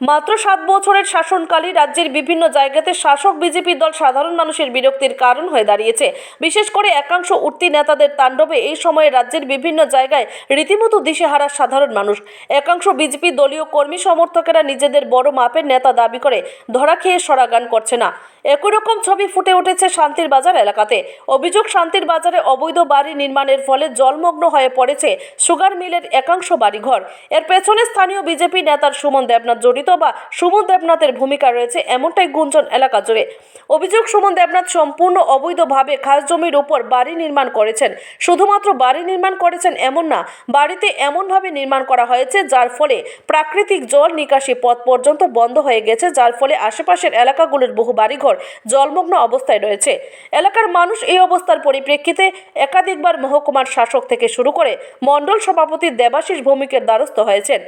মাত্র সাত বছরের শাসনকালে রাজ্যের বিভিন্ন জায়গাতে শাসক বিজেপি দল সাধারণ মানুষের বিরক্তির কারণ হয়ে দাঁড়িয়েছে। বিশেষ করে একাংশ উঠতি নেতাদের তাণ্ডবে এই সময়ে রাজ্যের বিভিন্ন জায়গায় রীতিমতো দিশেহারা সাধারণ মানুষ। একাংশ বিজেপি দলীয় কর্মী সমর্থকেরা নিজেদের বড় মাপের নেতা দাবি করে ধরা খেয়ে সরাগান করছে না। একই রকম ছবি ফুটে উঠেছে শান্তির বাজার এলাকাতে। অভিযোগ, শান্তির বাজারে অবৈধ বাড়ি নির্মাণের ফলে জলমগ্ন হয়ে পড়েছে সুগার মিলের একাংশ বাড়িঘর। এর পেছনে স্থানীয় বিজেপি নেতার সুমন দেবনাথ জড়িত বা সুমন দেবনাথের ভূমিকা রয়েছে এমনটাই গুঞ্জন এলাকা জুড়ে। অভিযোগ, সুমন দেবনাথ সম্পূর্ণ অবৈধভাবে খাস জমির উপর বাড়ি নির্মাণ করেছেন। শুধুমাত্র বাড়ি নির্মাণ করেছেন এমন না, বাড়িতে এমনভাবে নির্মাণ করা হয়েছে, যার ফলে প্রাকৃতিক জল নিকাশি পথ পর্যন্ত বন্ধ হয়ে গেছে, যার ফলে আশেপাশের এলাকাগুলোর বহু বাড়িঘর জলমগ্ন অবস্থায় রয়েছে। এলাকার মানুষ এই অবস্থার পরিপ্রেক্ষিতে একাধিকবার মহকুমার শাসক থেকে শুরু করে মণ্ডল সভাপতি দেবাশিস ভৌমিকের দ্বারস্থ হয়েছেন।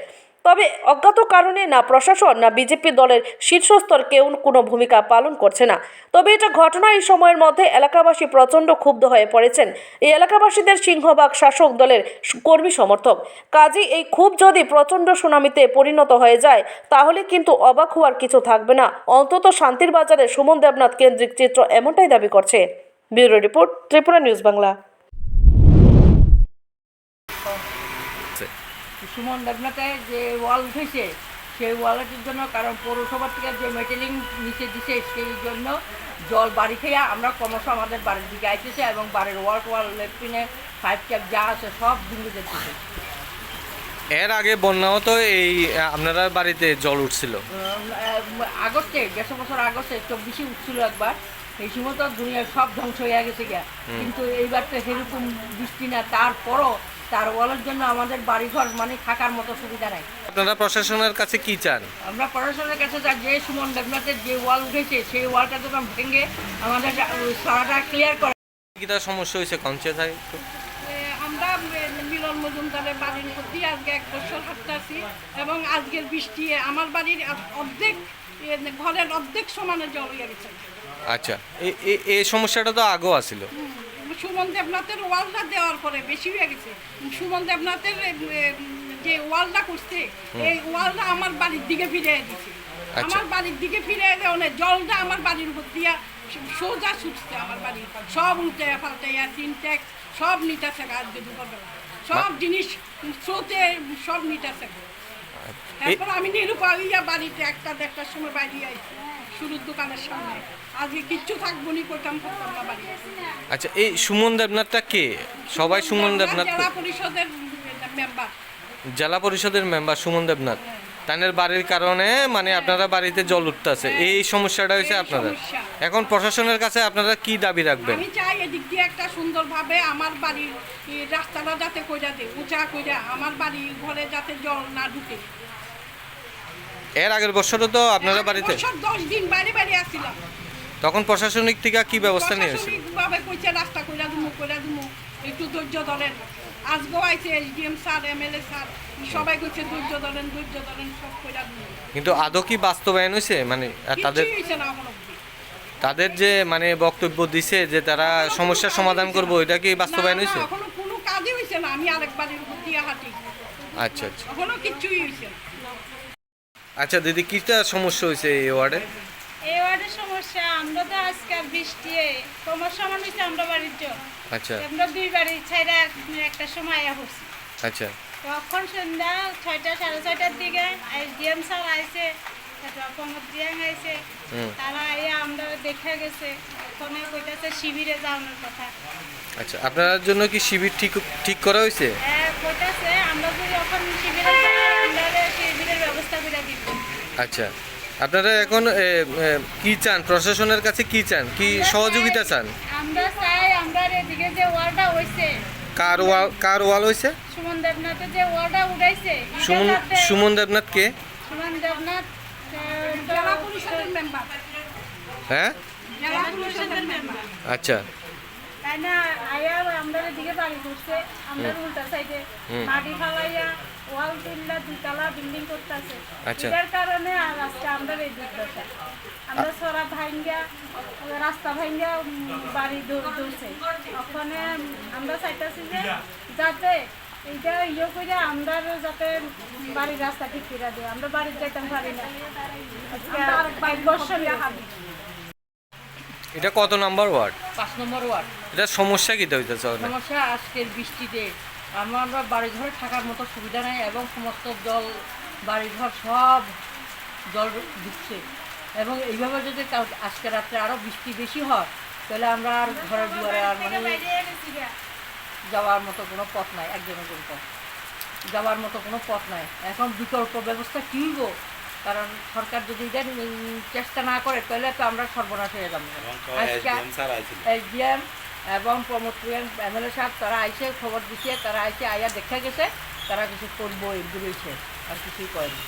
তবে অজ্ঞাত কারণে না প্রশাসন, না বিজেপি দলের শীর্ষস্তর কেউ কোনো ভূমিকা পালন করছে না। তবে এটা ঘটনা এই সময়ের মধ্যে এলাকাবাসী প্রচণ্ড ক্ষুব্ধ হয়ে পড়েছেন। এই এলাকাবাসীদের সিংহভাগ শাসক দলের কর্মী সমর্থক। কাজী এই ক্ষোভ যদি প্রচণ্ড সুনামিতে পরিণত হয়ে যায়, তাহলে কিন্তু অবাক হওয়ার কিছু থাকবে না। অন্তত শান্তির বাজারে সুমন দেবনাথ কেন্দ্রিক চিত্র এমনটাই দাবি করছে। Bureau report, Tripura news Bangla. Suman দেবনাথের যে ওয়াল উঠেছে সেই ওয়ালটির জন্য কারণ পৌরসভা থেকে যে মেটেলিং নিচে দিছে সেই জন্য জল বাড়ি খেয়ে আমরা ক্রমশ আমাদের বাড়ির দিকে আইতেছে এবং বাড়ির ওয়াল ওয়াল লেফটিনে ফাইভ ক্যাপ যা আছে সব ভেঙে যেতেছে এর আগে বন্যাও তো এই আপনারা বাড়িতে জল উঠছিল। আগস্টে দেড়শো বছর আগস্টে চব্বিশে উঠছিল একবার। এই সময় তো দুনিয়ার সব ধ্বংস হয়ে গেছে গিয়া। কিন্তু এইবার তো সেরকম বৃষ্টি না তারপরও তার ওয়ালের জন্য আমাদের বাড়িঘর মানে থাকার মতো সুবিধা নাই। আপনারা প্রশাসনের কাছে কি চান? আমরা প্রশাসনের কাছে যা যে সুমন দেবনাথের যে ওয়াল উঠেছে সেই ওয়ালটা তো ভেঙে আমাদের সারাটা ক্লিয়ার করে। কি তার সমস্যা হয়েছে? কমছে থাকে আমরা মিলন মজুমদারের বাড়ির প্রতি আজকে এক বছর হাঁটতে আছি এবং আজকের বৃষ্টি আমার বাড়ির অর্ধেক ঘরের অর্ধেক সমানে জল গেছে। আচ্ছা এই সমস্যাটা তো আগেও আসছিল হুম, সুমন দেবনাথের ওয়ালটা দেওয়ার পরে বেশি হয়ে গেছে। সুমন দেবনাথের যে ওয়ালটা করছে এই ওয়ালটা আমার বাড়ির দিকে ফিরে দিছে। আচ্ছা। আমার বাড়ির দিকে ফিরে এলে অনেক জলটা আমার বাড়ির উপর দিয়া সোজা ছুটছে আমার বাড়ি সব উল্টে পাল্টাইয়া সিনটেক্স সব নিতেছে আজকে দুপুরবেলা। সব জিনিস স্রোতে সব নিতেছে তারপর আমি নিরুপাইয়া বাড়িতে একটা দেড়টার সময় বাইরে আইছি। শুরুর দোকানের সামনে। আজকে কিচ্ছু থাকব নি করতাম করতাম না বাড়ি। আচ্ছা এই সুমন দেবনাথটা কে? সবাই সুমন দেবনাথ জেলা পরিষদের মেম্বার জেলা পরিষদের মেম্বার সুমন দেবনাথ। তাদের বাড়ির কারণে মানে আপনারা বাড়িতে জল উঠতেছে। এই সমস্যাটা হয়েছে আপনাদের। এখন প্রশাসনের কাছে আপনারা কি দাবি রাখবেন? আমি চাই এদিক দিয়ে একটা সুন্দরভাবে আমার বাড়ির রাস্তাটা যাতে কইরা দে উঁচা কইরা আমার বাড়ির ঘরে যাতে জল না ঢুকে। এর আগের বছরও তো আপনারা বাড়িতে দশ দিন বাইরে বাইরে আসছিলাম। তখন প্রশাসনিক থেকে কি ব্যবস্থা নিয়েছে প্রশাসনিকভাবে কইছে রাস্তা কইরা দিমু কইরা দিমু একটু ধৈর্য ধরেন। আজকেও আইছে এসডিএম স্যার এমএলএ স্যার সবাই কইছে ধৈর্য ধরেন ধৈর্য ধরেন সব কইরা দিমু। কিন্তু আদৌ কি বাস্তবায়ন হয়েছে মানে তাদের কিছুই হইছে। তাদের যে মানে বক্তব্য দিছে যে তারা সমস্যার সমাধান করব এটা কি বাস্তবায়ন হয়েছে কোনো কাজই হইছে না। আমি আরেক বাড়ির উপর দিয়ে হাঁটি। আচ্ছা আচ্ছা। এখনও কিচ্ছুই হইছে না। আচ্ছা দিদি কিটা সমস্যা হয়েছে এই ওয়ার্ডে? এই ওয়ার্ডের সমস্যা আমরা তো আজকাল বৃষ্টি সমস্যা মানে হচ্ছে আমরা বাড়ির জল। আচ্ছা। আমরা দুই বাড়ি ছাইরা একটা সময় আয়া হচ্ছি আচ্ছা। তখন সন্ধ্যা ছয়টা সাড়ে ছয়টার দিকে এসডিএম স্যার দিয়াং তারা আইয়া আমরা দেখে গেছে ওখানে কইতাছে শিবিরে কথা। আচ্ছা আপনার জন্য কি শিবির ঠিক ঠিক করা হয়েছে হ্যাঁ কইতাছে আমরা যদি এখন শিবিরে আচ্ছা। আপনারা এখন কি চান? প্রশাসনের কাছে কি চান? কি সহযোগিতা চান? আমরা চাই আমরা এদিকে যে ওয়ালটা হইছে। কার ওয়াল কার ওয়াল হয়েছে সুমন যে ওয়ালটা উঠাইছে সুমন সুমন দেবনাথ কে? সুমন দেবনাথ জেলা পরিষদের মেম্বার। হ্যাঁ? জেলা পরিষদের মেম্বার। আচ্ছা। তাই না আয়া আমরা এদিকে বাড়ি করছে আমরা উল্টা সাইডে মাটি ফালাইয়া ওয়াল তুললা দুতলা বিল্ডিং করতেছে। আচ্ছা। এটার কারণে আর আজকে এই দুর্দশা আমরা সরা ভাঙ্গা রাস্তা ভাঙ্গা বাড়ি দৌড়ছে ওখানে আমরা চাইতেছি যে যাতে এইটা ইয়ে করে আমরা যাতে বাড়ির রাস্তা ঠিক করে দেয়। আমরা বাড়ির যাইতাম পারি না। এটা কত নাম্বার ওয়ার্ড? পাঁচ নম্বর ওয়ার্ড। এটা সমস্যা কি হইতেছে? সমস্যা আজকের বৃষ্টিতে। আমরা বাড়ি ঘরে থাকার মতো সুবিধা নেই এবং সমস্ত জল বাড়ি ঘর সব জল ঢুকছে। এবং এইভাবে যদি আজকে রাত্রে আরও বৃষ্টি বেশি হয় তাহলে আমরা আর ঘরের দুয়ারে আর মানে যাওয়ার মতো কোনো পথ নাই একজনের পথ। যাওয়ার মতো কোনো পথ নাই। এখন বিকল্প ব্যবস্থা কী হইব? কারণ সরকার যদি চেষ্টা না করে তাহলে তো আমরা সর্বনাশ হয়ে যাব। ডি এসডিএম এবং প্রমোটরিয়ান এমএলএ সাহেব তারা আইসে খবর দিচ্ছে তারা আইসে আইয়া দেখা গেছে তারা কিছু করব বলেছে আর কিছুই করেনি।